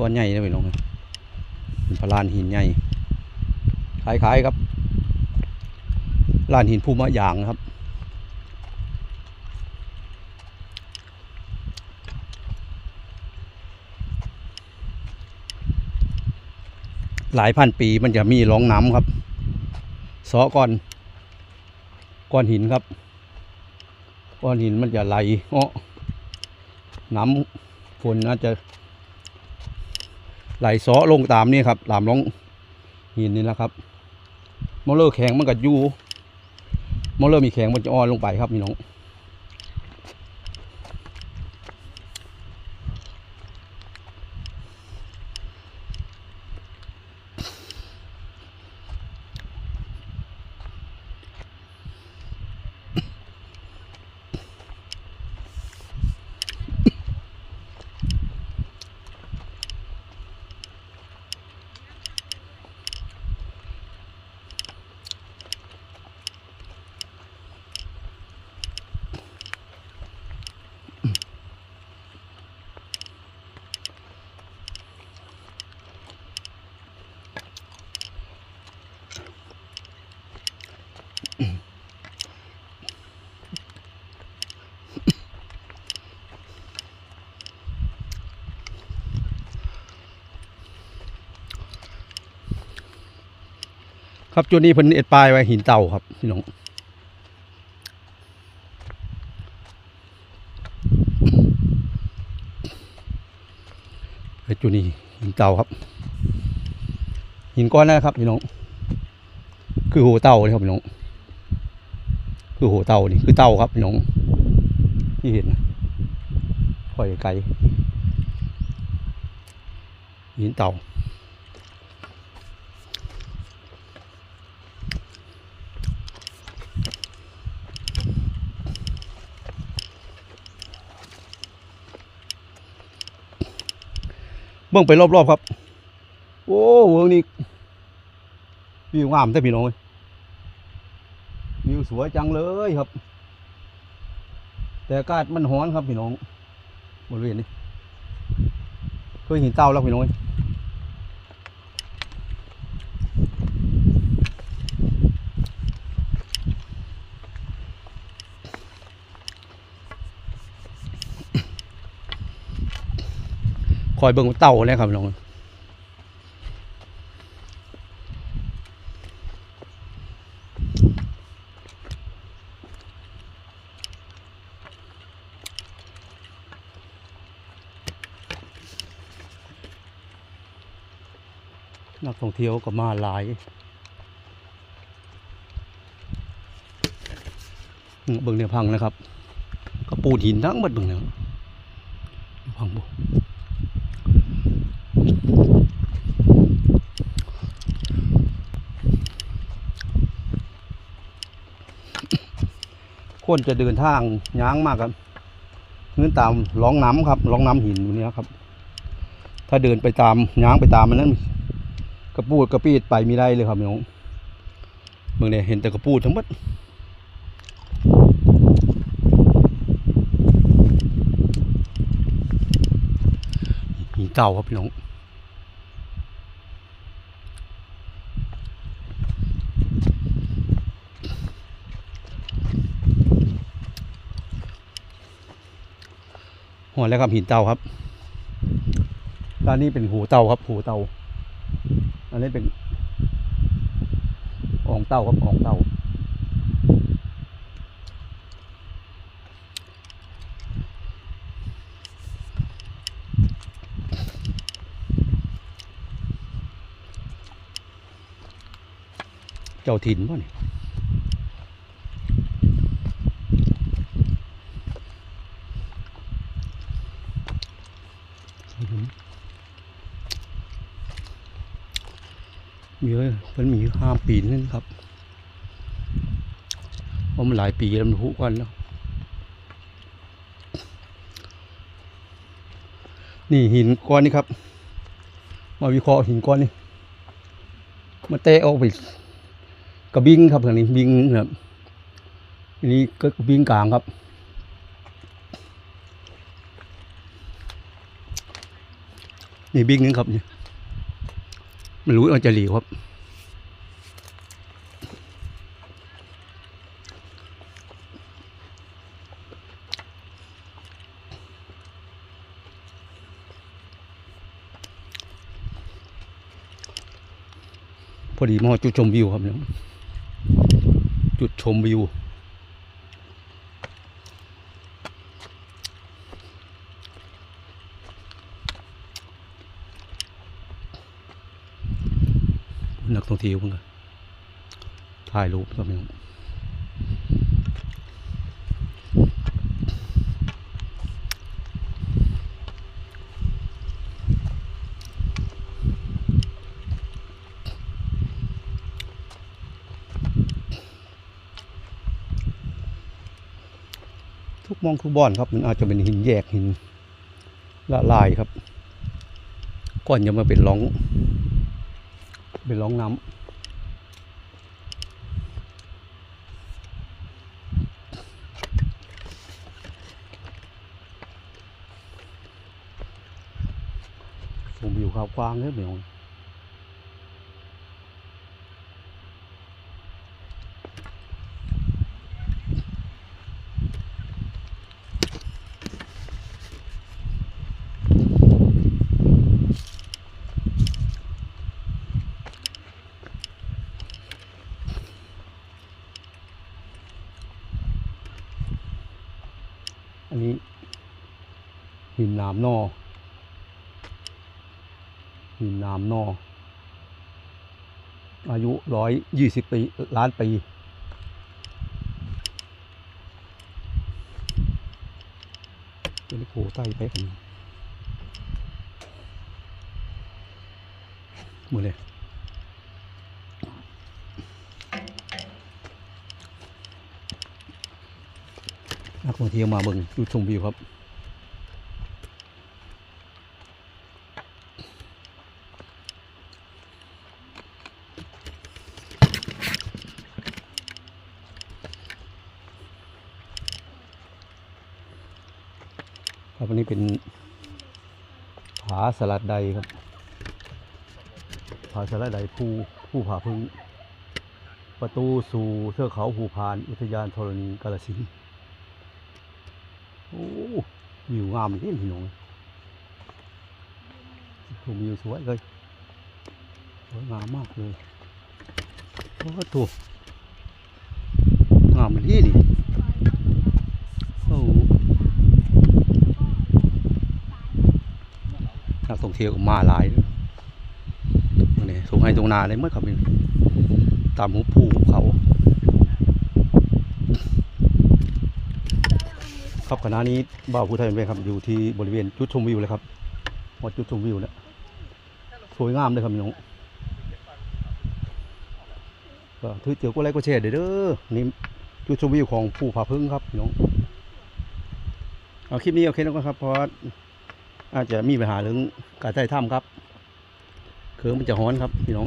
ก้อนใหญ่นะพี่น้องเป็นพลานหินใหญ่คล้ายๆครับลานหินภูมะยางนะครับ หลายพันปีมันจะมีร่องน้ำครับซอก้อนก้อนหินครับก้อนหินมันจะไหลเอ้อน้ำฝนน่าจะ ไหลซ้อลงตามนี่ครับตามร่องหินนี่นะครับมอเลอร์แข็งมันก็อยู่มอเลอร์มีแข็งมันจะอ่อนลงไปครับพี่น้อง ครับจุดนี้เพิ่นเอ็ดปลายไว้หินเต่าครับพี่น้องไอจุดนี้หินเต่าครับ หินก้อนนั่นนะครับพี่น้อง คือหัวเต่าเลยครับพี่น้อง คือหัวเต่านี่คือเต่าครับพี่น้อง ที่เห็นค่อยไกลหินเต่า เบื้องไปรอบๆครับ โอ้เวิร์กนี่วิวงามแต่พี่น้องเลยวิวสวยจังเลยครับ แต่อากาศมันร้อนครับพี่น้องบริเวณนี้เคยเห็นเต่าแล้วพี่น้อง คอยเบิ่งเต่าเลยครับพี่น้องนักท่องเที่ยวก็มาหลายเบิ่งเนี่ยพังนะครับ ก็ปูนหินทั้งหมดเบิ่งเนี่ยพังบุ คนจะเดินทางย้างมากครับเงื่อนตามร่องน้ำครับร่องน้ำหินอยู่เนี้ยครับ ถ้าเดินไปตามย้างไปตามมันนั้นกระปูดกระปีดไปมีได้เลยครับพี่น้องเมืองเนี่ยเห็นแต่กระปูดทั้งหมดหินเต่าครับพี่น้อง หัวแล้วครับหินเตาครับด้านนี้เป็นหูเตาครับหูเตา อันนี้เป็นอ่องเตาครับอ่องเตาเจ้าถิ่นป่ะนี่อื้อหือ มีเอ้ยมันมีห้าปีนั่นครับเพราะมันหลายปีแล้วมันหุกันแล้ว นี่หินก้อนนี้ครับ มาวิเคราะห์หินก้อนนี้มาเตะออกไปกระบิงครับทางนี้บิงครับอันนี้ก็กระบิงกลางครับนี่บิ๊กนึงครับนี่ ไม่รู้ว่าจะหลีกครับ พอดีมาจุดชมวิวครับเนี่ยจุดชมวิว นัก ท่องที่ยวเพิ่งก็ถ่ายรูปครับเนี่ยทุกมองทุกบ่อนครับ มันอาจจะเป็นหินแยกหินละลายครับ ก่อนจะมาเป็นร่อง เป็นร่องน้ำผมอยู่ขาวกว้างเนี่ยเดี๋ยวอันนี้ หินน้ำนอหินน้ำนออายุร้อยยี่สิบปีล้านปีเป็นโผล่ใต้ไปกันหมดเลยนักท่องเที่ยวมาเบิ่งดูชมวิวครับ ครับอันนี้เป็นผาสลัดใดครับผาสลัดใดภูภูผาพึ่ง ประตูสู่เทือกเขาภูพาน อุทยานธรณีกาลสินโอ้วิวงามจริงพี่น้องชมวิวสวยเลยสวยงามมากเลยโอ้ถูกงามเลยนี่โอ้ นัก ท่องเที่ยวมาหลายนี่สูงให้ตรงนาเลยเมื่อครับนี่ตามหุบภูหุบเขาครับขณะนี้บ่าวผู้ไทยเป็นครับอยู่ที่บริเวณจุดชมวิวเลยครับหมดจุดชมวิวเนี่ยสวยงามเลยครับน้องก็ถือเจียวก็ไลค์ก็แชร์เด้อเด้อนี่จุดชมวิวของภูผาพึ่งครับน้องเอาคลิปนี้โอเคแล้วก็ครับเพราะ อาจจะมีปัญหาเรื่องการใช้ถ้ำครับ เครื่องมันจะฮ้อนครับพี่น้อง